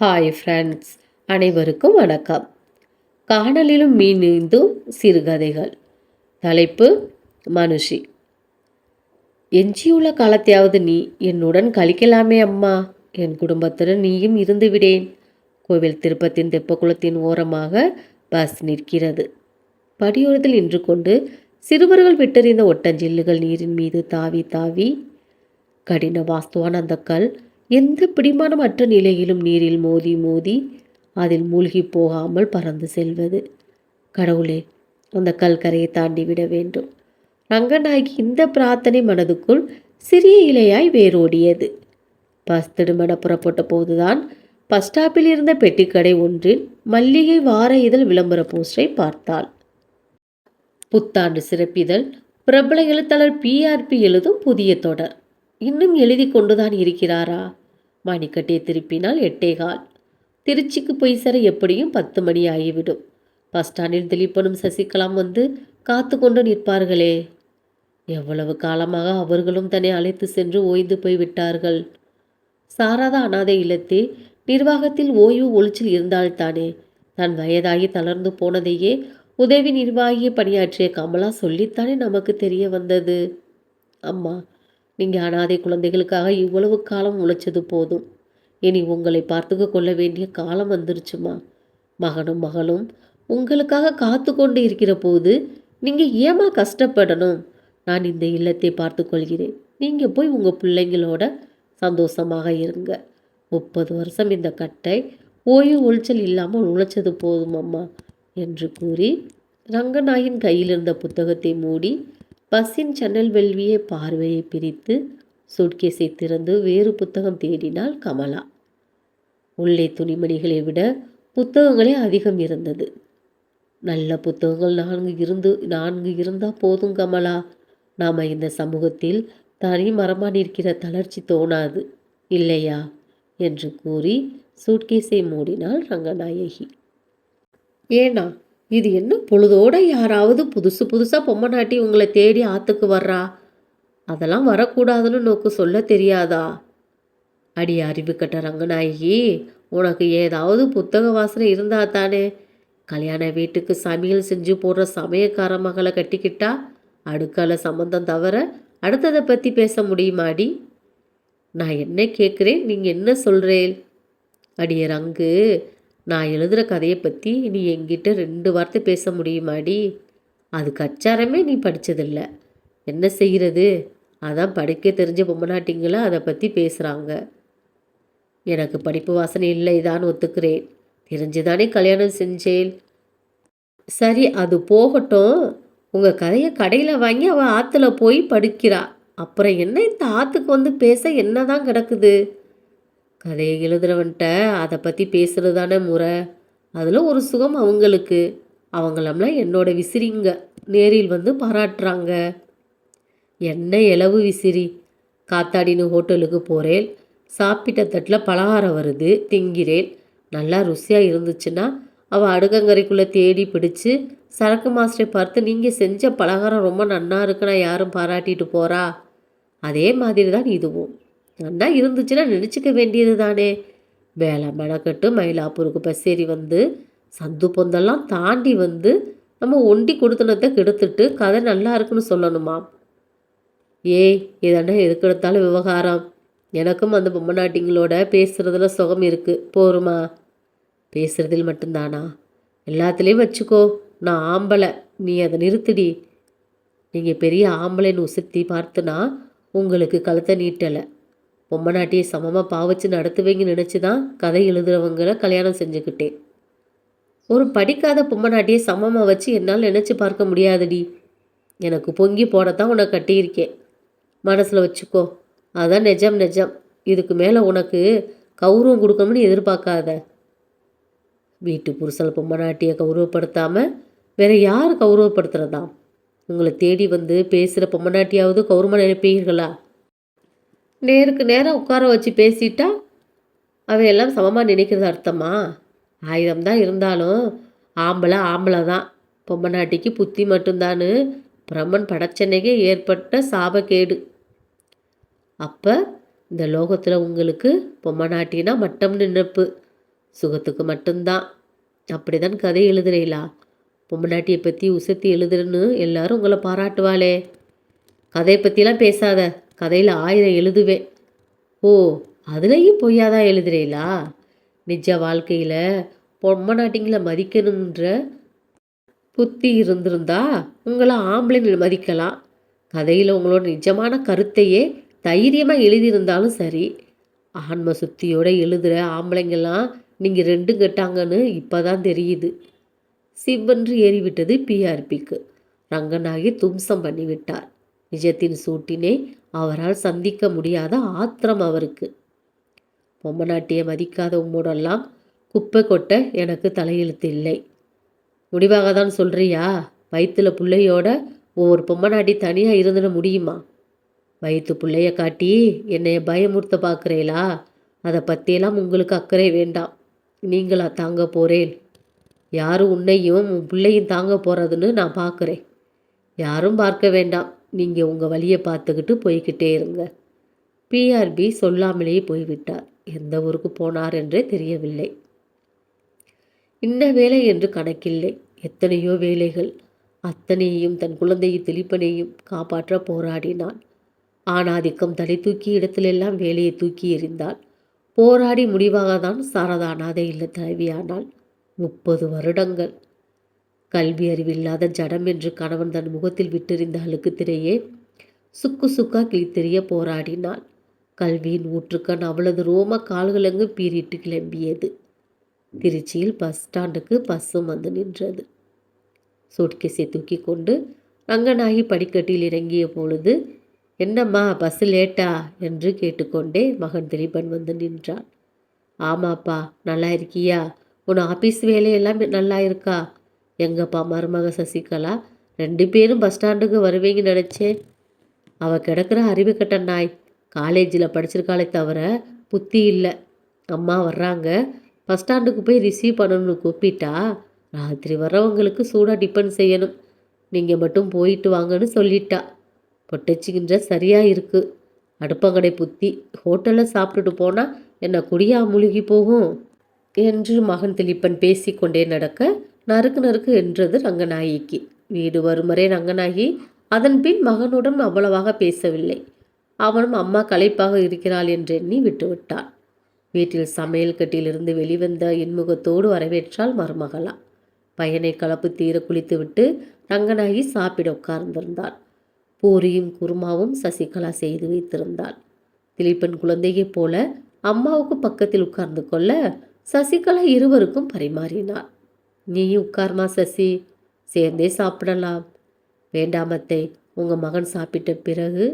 Hi friends அனைவருக்கும் வணக்கம். காணலிலும் மீனிந்தும் சிறுகதைகள். தலைப்பு மனுஷி. எஞ்சியுள்ள காலத்தையாவது நீ என்னுடன் கழிக்கலாமே அம்மா. என் குடும்பத்துடன் நீயும் இருந்து விடேன். கோவில் திருப்பத்தின் தெப்பக்குளத்தின் ஓரமாக பஸ் நிற்கிறது. படியோரத்தில் நின்று கொண்டு சிறுவர்கள் விட்டறிந்த ஒட்டஞ்சில்லுகள் நீரின் மீது தாவி தாவி கடின வாஸ்துவான அந்த கல் எந்த பிடிமானமற்ற நிலையிலும் நீரில் மோதி மோதி அதில் மூழ்கி போகாமல் பறந்து செல்வது. கடவுளே அந்த கல்கரையை தாண்டி விட வேண்டும். ரங்கநாயகி இந்த பிரார்த்தனை மனதுக்குள் சிறிய இலையாய் வேரோடியது. பஸ் திடுமண புறப்பட்ட போதுதான் பஸ் ஸ்டாப்பில் இருந்த பெட்டிக்கடை ஒன்றில் மல்லிகை வார இதழ் விளம்பர போஸ்டரை பார்த்தாள். புத்தாண்டு சிறப்பிதழ் பிரபல எழுத்தாளர் பிஆர்பி எழுதும் புதிய தொடர். இன்னும் எழுதி கொண்டுதான் இருக்கிறாரா? மணிக்கட்டை திருப்பினால் எட்டேகால் திருச்சிக்கு போய் சேர எப்படியும் பத்து மணி ஆகிவிடும். பஸ் ஸ்டாண்டில் திலீப்பனும் சசிகலாம் வந்து காத்து கொண்டு நிற்பார்களே. எவ்வளவு காலமாக அவர்களும் தன்னை அழைத்து சென்று ஓய்ந்து போய் விட்டார்கள். சாராத அனாதை இல்லத்தே நிர்வாகத்தில் ஓய்வு ஒளிச்சில் இருந்தால்தானே. தன் வயதாகி தளர்ந்து போனதையே உதவி நிர்வாகி பணியாற்றிய கமலா சொல்லித்தானே நமக்கு தெரிய வந்தது. அம்மா நீங்கள் அனாதை குழந்தைகளுக்காக இவ்வளவு காலம் உழைச்சது போதும். இனி உங்களை பார்த்துக்க கொள்ள வேண்டிய காலம் வந்துருச்சுமா? மகனும் மகளும் உங்களுக்காக காத்து கொண்டு இருக்கிற போது நீங்கள் ஏமா கஷ்டப்படணும்? நான் இந்த இல்லத்தை பார்த்து கொள்கிறேன். நீங்கள் போய் உங்கள் பிள்ளைங்களோட சந்தோஷமாக இருங்க. முப்பது வருஷம் இந்த கட்டை ஓய்வு ஒளிச்சல் இல்லாமல் உழைச்சது போதும் அம்மா என்று கூறி ரங்கநாயின் கையில் இருந்த புத்தகத்தை மூடி பஸ்ஸின் ஜன்னல் வெல்விய பார்வையை பிரித்து சூட்கேஸை திறந்து வேறு புத்தகம் தேடினாள் கமலா. உள்ளே துணிமணிகளை விட புத்தகங்களே அதிகம் இருந்தது. நல்ல புத்தகங்கள் நான்கு இருந்து நான்கு இருந்தால் போதும் கமலா. நாம் இந்த சமூகத்தில் தனி மரமாக நிற்கிற தளர்ச்சி தோணாது. இல்லையா? என்று கூறி சூட்கேஸை மூடினாள் ரங்கநாயகி. ஏனா இது என்ன பொழுதோட யாராவது புதுசு புதுசாக பொம்மை நாட்டி உங்களை தேடி ஆற்றுக்கு வர்றா? அதெல்லாம் வரக்கூடாதுன்னு நோக்கு சொல்ல தெரியாதா? அடி அறிவு கட்ட ரங்கநாயகி உனக்கு ஏதாவது புத்தக வாசனை இருந்தா தானே? கல்யாண வீட்டுக்கு சமையல் செஞ்சு போடுற சமயக்கார மகளை கட்டிக்கிட்டா அடுக்கால சம்மந்தம் தவிர அடுத்ததை பற்றி பேச முடியுமாடி நான் என்ன கேட்குறேன் நீங்கள் என்ன சொல்கிறேன் அடியே ரங்கு நான் எழுதுகிற கதையை பற்றி நீ என்கிட்ட ரெண்டு வார்த்தை பேச முடியுமாடி? அது கச்சாரமே நீ படித்ததில்ல என்ன செய்கிறது அதான் படிக்க தெரிஞ்ச பொம்மநாட்டிங்கள அதை பற்றி பேசுகிறாங்க எனக்கு படிப்பு வாசனை இல்லை தான் ஒத்துக்கிறேன். தெரிஞ்சுதானே கல்யாணம் செஞ்சேன். சரி அது போகட்டும். உங்கள் கதையை கடையில் வாங்கி அவள் ஆற்றுல போய் படுக்கிறா. அப்புறம் என்ன இந்த ஆற்றுக்கு வந்து பேச என்ன தான் கிடக்குது? கதையை எழுதுறவன்ட்ட அதை பற்றி பேசுகிறது தானே முறை? அதில் ஒரு சுகம் அவங்களுக்கு. அவங்களம்லாம் என்னோட விசிறிங்க. நேரில் வந்து பாராட்டுறாங்க. என்ன இலவு விசிறி. காத்தாடின்னு ஹோட்டலுக்கு போகிறேன் சாப்பிட்ட தட்டில் பலகாரம் வருது. திங்கிறேன் நல்லா ருசியாக இருந்துச்சுன்னா அவள் அடுக்கங்கரைக்குள்ளே தேடி பிடிச்சு சரக்கு மாஸ்டரை பார்த்து நீங்கள் செஞ்ச பலகாரம் ரொம்ப நன்னா இருக்குன்னா யாரும் பாராட்டிட்டு போகிறா அதே மாதிரி தான் இதுவும். நன்னா இருந்துச்சுன்னா நினச்சிக்க வேண்டியது தானே வேலை மெனக்கட்டு மயிலாப்பூருக்கு பஸ் ஏறி வந்து சந்து பொந்தெல்லாம் தாண்டி வந்து நம்ம ஒண்டி கொடுத்தனத்தை கெடுத்துட்டு கதை நல்லா இருக்குன்னு சொல்லணுமா? ஏய் இதென்ன எதுக்கு எடுத்தாலும் விவகாரம். எனக்கும் அந்த பொம்மநாட்டிங்களோட பேசுகிறதுல சுகம் இருக்குது போருமா? பேசுகிறதில் மட்டும்தானா? எல்லாத்துலேயும் வச்சுக்கோ நான் ஆம்பளை. நீ அதை நிறுத்திடி. நீங்கள் பெரிய ஆம்பளைன்னு உசுத்தி பார்த்துனா உங்களுக்கு கழுத்தை நீட்டலை. பொம்மநாட்டியை சமமாக பாவச்சு நடத்துவீங்கன்னு நினச்சி தான் கதை எழுதுகிறவங்களை கல்யாணம் செஞ்சுக்கிட்டேன். ஒரு படிக்காத பொம்மநாட்டியை சமமாக வச்சு என்னால் நினச்சி பார்க்க முடியாதுடி. எனக்கு பொங்கி போடத்தான் உன்னை கட்டியிருக்கேன். மனசில் வச்சுக்கோ அதான் நிஜம் நிஜம். இதுக்கு மேலே உனக்கு கௌரவம் கொடுக்கணும்னு எதிர்பார்க்காத. வீட்டு புருஷன் பொம்மநாட்டியை கௌரவப்படுத்தாமல் வேற யார் கௌரவப்படுத்துகிறதா உங்களை தேடி வந்து பேசுகிற பொம்மநாட்டியாவது கௌரவமாக நினைப்பீர்களா? நேருக்கு நேரம் உட்கார வச்சு பேசிட்டா அவையெல்லாம் சமமாக நினைக்கிறது அர்த்தமா? ஆயிரம் தான் இருந்தாலும் ஆம்பளை ஆம்பளை தான் பொம்மநாட்டிக்கு புத்தி மட்டும்தான்னு பிரம்மன் படச்சனைக்கே ஏற்பட்ட சாபக்கேடு. அப்போ இந்த லோகத்தில் உங்களுக்கு பொம்மநாட்டினா மட்டம் நினைப்பு சுகத்துக்கு மட்டும்தான். அப்படிதான் கதை எழுதுறீங்களா பொம்மநாட்டியை பற்றி உசத்தி எழுதுறேன்னு எல்லாரும் உங்களை பாராட்டுவாளே. கதையை பற்றிலாம் பேசாத. கதையில் ஆயிரம் எழுதுவேன். ஓ அதுலேயும் பொய்யாதான் எழுதுறீங்களா நிஜ வாழ்க்கையில் பொம்மநாட்டிங்களை மதிக்கணுன்ற புத்தி இருந்திருந்தா உங்களை ஆம்பளைங்கள் மதிக்கலாம். கதையில் உங்களோட நிஜமான கருத்தையே தைரியமாக எழுதியிருந்தாலும் சரி ஆன்ம சுத்தியோடு எழுதுகிற ஆம்பளைங்கள்லாம் நீங்கள் ரெண்டும் கெட்டாங்கன்னு இப்போ தான் தெரியுது. சிவ்வென்று ஏறிவிட்டது பிஆர்பிக்கு ரங்கநாயகி தும்சம் பண்ணிவிட்டார். நிஜத்தின் சூட்டினை அவரால் சந்திக்க முடியாத ஆத்திரம் அவருக்கு. பொம்மநாட்டியை மதிக்காத உம்மோடெல்லாம் குப்பை கொட்ட எனக்கு தலையெழுத்து இல்லை. முடிவாக தான் சொல்கிறியா வயிற்றுல பிள்ளையோட ஒவ்வொரு பொம்மநாட்டி தனியாக இருந்துட முடியுமா? வயிற்று பிள்ளைய காட்டி என்னைய பயமுறுத்த பார்க்குறீங்களா அதை பற்றியெல்லாம் உங்களுக்கு அக்கறை வேண்டாம். நீங்களா தாங்க போகிறேன் யாரும் உன்னையும் உன் பிள்ளையும் தாங்க போகிறதுன்னு நான் பார்க்குறேன். யாரும் பார்க்க வேண்டாம். நீங்கள் உங்கள் வழியை பார்த்துக்கிட்டு போய்கிட்டே இருங்க. பிஆர்பி சொல்லாமலேயே போய்விட்டார். எந்த ஊருக்கு போனார் என்றே தெரியவில்லை. இன்ன வேலை என்று கணக்கில்லை. எத்தனையோ வேலைகள். அத்தனையையும் தன் குழந்தையை திலிப்பனையும் காப்பாற்ற போராடினான். ஆணாதிக்கம் தலை தூக்கி இடத்திலெல்லாம் வேலையை தூக்கி எறிந்தாள். போராடி முடிவாக தான் சாரதா அனாதை இல்ல தலைவியானாள் முப்பது வருடங்கள். கல்வி அறிவில்லாத ஜடம் என்று கணவன் தன் முகத்தில் விட்டெறிந்த அழுக்கு திரையே சுக்கு சுக்கா கிழித்தெறிய போராடினாள். கல்வியின் ஊற்றுக்கண் அவளது ரோம கால்களங்கு பீறிட்டு கிளம்பியது. திருச்சியில் பஸ் ஸ்டாண்டுக்கு பஸ்ஸும் வந்து நின்றது. சூட்கேஸை தூக்கி கொண்டு ரங்கநாயகி படிக்கட்டில் இறங்கிய பொழுது என்னம்மா பஸ் லேட்டா? என்று கேட்டுக்கொண்டே மகன் திலீபன் வந்து நின்றான். ஆமாப்பா நல்லா இருக்கியா? உன் ஆஃபீஸ் வேலையெல்லாம் நல்லா இருக்கா? எங்கப்பா மருமக சசிகலா? ரெண்டு பேரும் பஸ் ஸ்டாண்டுக்கு வருவீங்கன்னு நினச்சேன். அவள் கிடக்கிற அறிவு கட்ட நாய். காலேஜில் படிச்சிருக்காளே தவிர புத்தி இல்லை. அம்மா வர்றாங்க. பஸ் ஸ்டாண்டுக்கு போய் ரிசீவ் பண்ணணும்னு கூப்பிட்டா ராத்திரி வர்றவங்களுக்கு சூடாக டிபன் செய்யணும். நீங்கள் மட்டும் போயிட்டு வாங்கன்னு சொல்லிட்டா. பொட்டச்சிக்கின்ற சரியாக இருக்குது அடுப்பங்கடை புத்தி. ஹோட்டலில் சாப்பிட்டுட்டு போனால் என்ன குடியா முழுகி போகும்? என்று மகன் திலீப்பன் பேசிக்கொண்டே நடக்க நறுக்கு நறுக்கு என்றது ரங்கநாயகிக்கு. வீடு வருமறை ரங்கநாயகி. அதன் பின் மகனுடன் அவ்வளவாக பேசவில்லை. அவனும் அம்மா களைப்பாக இருக்கிறாள் என்று எண்ணி விட்டுவிட்டான் வீட்டில் சமையல் கட்டிலிருந்து வெளிவந்த இன்முகத்தோடு வரவேற்றாள் மருமகளா. பையனை கலப்பு தீர குளித்துவிட்டு ரங்கநாயகி சாப்பிட உட்கார்ந்திருந்தாள். பூரியும் குருமாவும் சசிகலா செய்து வைத்திருந்தாள். திலீப்பன் குழந்தையைப் போல அம்மாவுக்கு பக்கத்தில் உட்கார்ந்து கொள்ள சசிகலா இருவருக்கும் பரிமாறினாள். நீயும் உட்கார்மா சசி. சேர்ந்தே சாப்பிடலாம். வேண்டாமத்தை உங்கள் மகன் சாப்பிட்ட பிறகு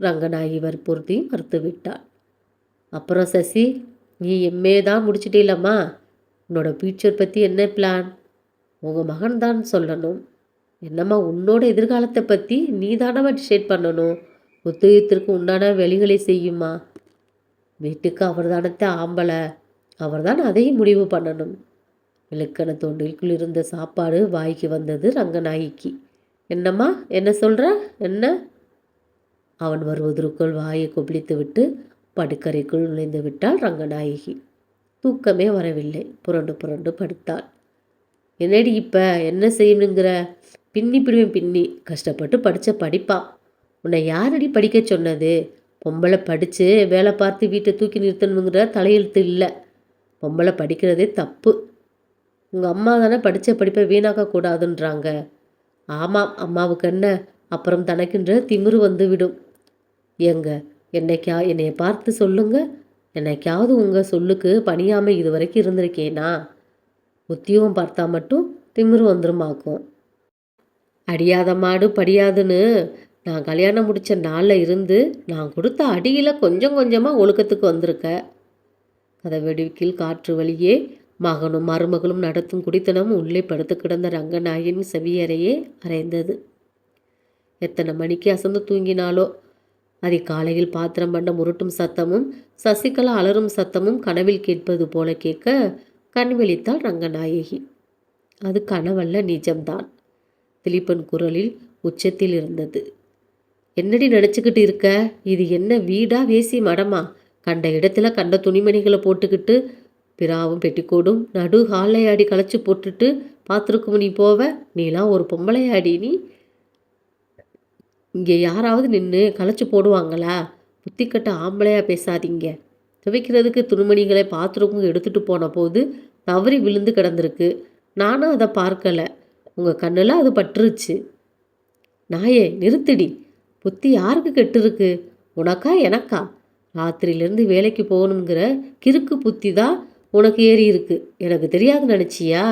ரங்கநாயகி வற்புறுத்தி மறுத்து விட்டாள். அப்புறம் சசி நீ எம்ஏ தான் முடிச்சிட்டீலம்மா உன்னோட ஃப்யூச்சர் பற்றி என்ன பிளான் உங்கள் மகன் தான் சொல்லணும். என்னம்மா உன்னோட எதிர்காலத்தை பற்றி நீ தானம்மா டிசைட் பண்ணணும். உத்தியோகத்திற்கு உண்டான வெளிகளை செய்யுமா வீட்டுக்கு அவர் தானத்தை ஆம்பளை. அவர் தான் அதையும் முடிவு பண்ணணும். இலக்கண தொண்டிற்குள் இருந்த சாப்பாடு வாய்க்கு வந்தது ரங்கநாயகிக்கு என்னம்மா என்ன சொல்கிற என்ன? அவன் வருவதற்குள் வாயை கொப்பளித்து விட்டு படுக்கரைக்குள் நுழைந்து விட்டாள் ரங்கநாயகி. தூக்கமே வரவில்லை. புரண்டு புரண்டு படுத்தாள். என்னடி இப்போ? என்ன செய்யணுங்கிற? பின்னி பிடிவேன் பின்னி. கஷ்டப்பட்டு படித்த படிப்பான் உன்னை யாரடி படிக்க சொன்னது? பொம்பளை படித்து வேலை பார்த்து வீட்டை தூக்கி நிறுத்தணுங்கிற தலையெழுத்து இல்லை. பொம்பளை படிக்கிறதே தப்பு. உங்கள் அம்மா தானே படித்த படிப்பை வீணாக்க கூடாதுன்றாங்க ஆமாம் அம்மாவுக்கு என்ன? அப்புறம் தனக்குன்ற திமிரு வந்து விடும் ஏங்க என்னைக்கா என்னைய பார்த்து சொல்லுங்க? என்னைக்காவது உங்கள் சொல்லுக்கு பணியாமல் இது வரைக்கும் இருந்திருக்கேனா? உத்தியோகம் பார்த்தா மட்டும் திமிரு வந்துருமாக்கும். அடியாத மாடு படியாதுன்னு நான் கல்யாணம் முடித்த நாளில் இருந்து நான் கொடுத்த அடியில் கொஞ்சம் கொஞ்சமாக ஒழுக்கத்துக்கு வந்திருக்க. கதவெடுக்கில் காற்று வழியே மகனும் மருமகளும் நடத்தும் குடித்தனம் உள்ளே படுத்து கிடந்த ரங்கநாயின் செவியறையே அறைந்தது. எத்தனை மணிக்கு அசந்து தூங்கினாலோ அதிகாலையில் பாத்திரம் பண்ண முருட்டும் சத்தமும் சசிகலா அலறும் சத்தமும் கனவில் கேட்பது போல கேட்க கண் விழித்தாள் ரங்கநாயகி. அது கனவல்ல நிஜம்தான். திலீப்பன் குரலில் உச்சத்தில் இருந்தது. என்னடி நினச்சிக்கிட்டு இருக்க? இது என்ன வீடா வேசி மடமா? கண்ட இடத்துல கண்ட துணிமணிகளை போட்டுக்கிட்டு பிராவும் பெட்டிக்கோடும் நடு ஹாலையாடி களைச்சி போட்டுட்டு பார்த்துருக்கும் நீ போவ? நீலாம் ஒரு பொம்பளையாடி நீ இங்கே யாராவது நின்று களைச்சி போடுவாங்களா? புத்திக்கட்ட ஆம்பளையாக பேசாதீங்க. துவைக்கிறதுக்கு துணிமணிகளை பாத்ரூமுக்கு எடுத்துகிட்டு போன போது தவறி விழுந்து கிடந்திருக்கு. நானும் அதை பார்க்கலை. உங்கள் கண்ணில் அது பட்டுருச்சு. நாயே நிறுத்திடி. புத்தி யாருக்கு கெட்டுருக்கு? உனக்கா எனக்கா? ராத்திரியிலேருந்து வேலைக்கு போகணுங்கிற கிறுக்கு புத்தி தான் உனக்கு ஏறி இருக்கு. எனக்கு தெரியாது நினச்சியா?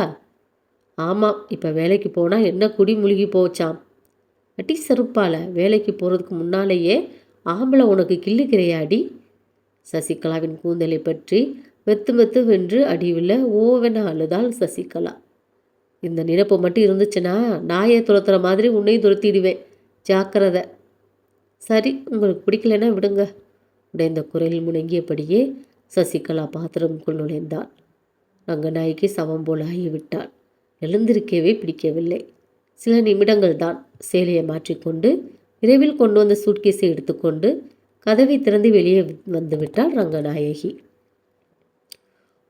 ஆமாம் இப்போ வேலைக்கு போனால் என்ன குடி முழுகி போச்சாம். அட்டி செருப்பால வேலைக்கு போகிறதுக்கு முன்னாலேயே ஆம்பளை உனக்கு கிள்ளுக்கிறையாடி? சசிகலாவின் கூந்தலை பற்றி மெத்து மெத்து வென்று அடிவில் ஓவென அழுதாள் சசிகலா. இந்த நினப்பு மட்டும் இருந்துச்சுன்னா நாயை துரத்துற மாதிரி உன்னையும் துரத்திடுவேன். ஜாக்கிரதை. சரி உங்களுக்கு பிடிக்கலன்னா விடுங்க. உடைந்த குரலில் முணங்கியபடியே சசிகலா பாத்திரமுக்குள் நுழைந்தாள். ரங்கநாயகி சவம் போல ஆகிவிட்டாள். எழுந்திருக்கவே பிடிக்கவில்லை. சில நிமிடங்கள் தான் சேலையை மாற்றிக்கொண்டு விரைவில் கொண்டு வந்த சூட்கேஸை எடுத்துக்கொண்டு கதவை திறந்து வெளியே வந்துவிட்டாள் ரங்கநாயகி.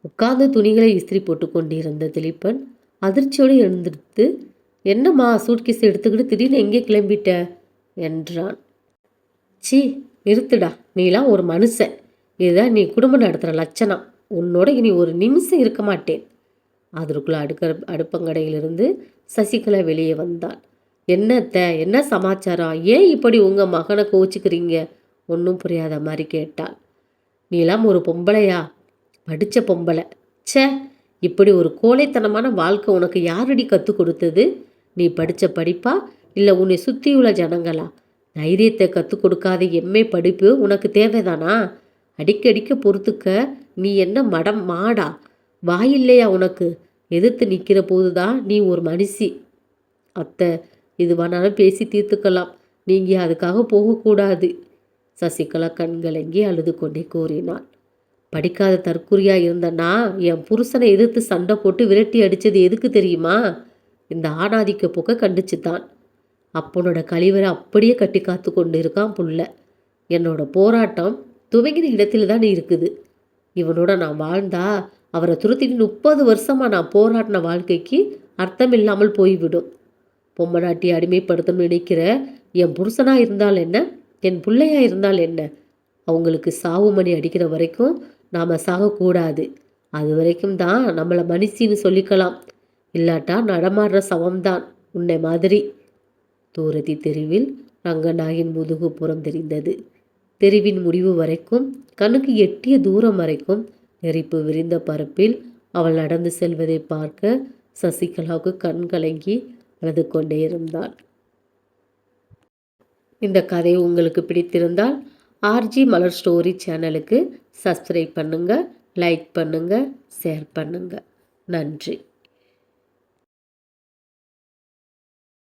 உட்கார்ந்து துணிகளை இஸ்திரி போட்டு கொண்டிருந்த திலீபன் அதிர்ச்சியோடு எழுந்திருத்து என்னம்மா சூட்கேஸ் எடுத்துக்கிட்டு திடீர்னு எங்கே கிளம்பிட்ட? என்றான். சி நிறுத்துடா. நீலாம் ஒரு மனுஷன். இதுதான் நீ குடும்பம் நடத்துகிற லட்சணம். உன்னோட இனி ஒரு நிமிஷம் இருக்க மாட்டேன். அதற்குள்ள அடுக்க அடுப்பங்கடையிலிருந்து சசிகலா வெளியே வந்தாள். என்னத்த என்ன சமாச்சாரம்? ஏன் இப்படி உங்கள் மகனை கோச்சிக்கிறீங்க? ஒன்றும் புரியாத மாதிரி கேட்டாள். நீலாம் ஒரு பொம்பளையா? படித்த பொம்பளை. ச்சே! இப்படி ஒரு கோழைத்தனமான வாழ்க்கை உனக்கு யாரடி கற்றுக் கொடுத்தது? நீ படித்த படிப்பா? இல்லை உன்னை சுற்றியுள்ள ஜனங்களா? தைரியத்தை கற்றுக் கொடுக்காத எம்ஏ படிப்பு உனக்கு தேவைதானா? அடிக்கடிக்க பொறுத்துக்க நீ என்ன மடம் மாடா? வாயில்லையா உனக்கு? எதிர்த்து நிற்கிற போதுதான் நீ ஒரு மனுஷி. அத்தை இது வேணாலும் பேசி தீர்த்துக்கலாம். நீங்கள் அதுக்காக போகக்கூடாது. சசிகலா கண்கலங்கி அழுது கொண்டே கூறினாள். படிக்காத தற்குறியா இருந்தனா? என் புருஷனை எதிர்த்து சண்டை போட்டு விரட்டி அடித்தது எதுக்கு தெரியுமா? இந்த ஆணாதிக்க போக்க கண்டிச்சு தான் அப்பனோட கழிவறை அப்படியே கட்டி காத்து கொண்டு இருக்கான் புள்ள. என்னோட போராட்டம் துவங்கின இடத்துல தான் இருக்குது. இவனோட நான் வாழ்ந்தா அவரை துரத்திட்டு முப்பது வருஷமாக நான் போராடின வாழ்க்கைக்கு அர்த்தம் இல்லாமல் போய்விடும். பொம்மநாட்டி அடிமைப்படுத்தணும்னு நினைக்கிற என் புருஷனாக இருந்தால் என்ன? என் பிள்ளையா இருந்தால் என்ன? அவங்களுக்கு சாவு மணி அடிக்கிற வரைக்கும் நாம் சாகக்கூடாது. அது வரைக்கும் தான் நம்மளை மனுஷின்னு சொல்லிக்கலாம். இல்லாட்டா நடமாடுற சவம்தான் உன்னை மாதிரி. தூரதி தெருவில் ரங்கநாயின் முதுகு புறம் தெரிந்தது. தெருவின் முடிவு வரைக்கும் கண்ணுக்கு எட்டிய தூரம் வரைக்கும் நெறிப்பு விரிந்த பரப்பில் அவள் நடந்து செல்வதை பார்க்க சசிகலாவுக்கு கண் கலங்கி அழுது கொண்டே இருந்தாள். இந்த கதை உங்களுக்கு பிடித்திருந்தால் ஆர்ஜி மலர் ஸ்டோரி சேனலுக்கு சப்ஸ்கிரைப் பண்ணுங்கள் லைக் பண்ணுங்கள் ஷேர் பண்ணுங்கள் நன்றி.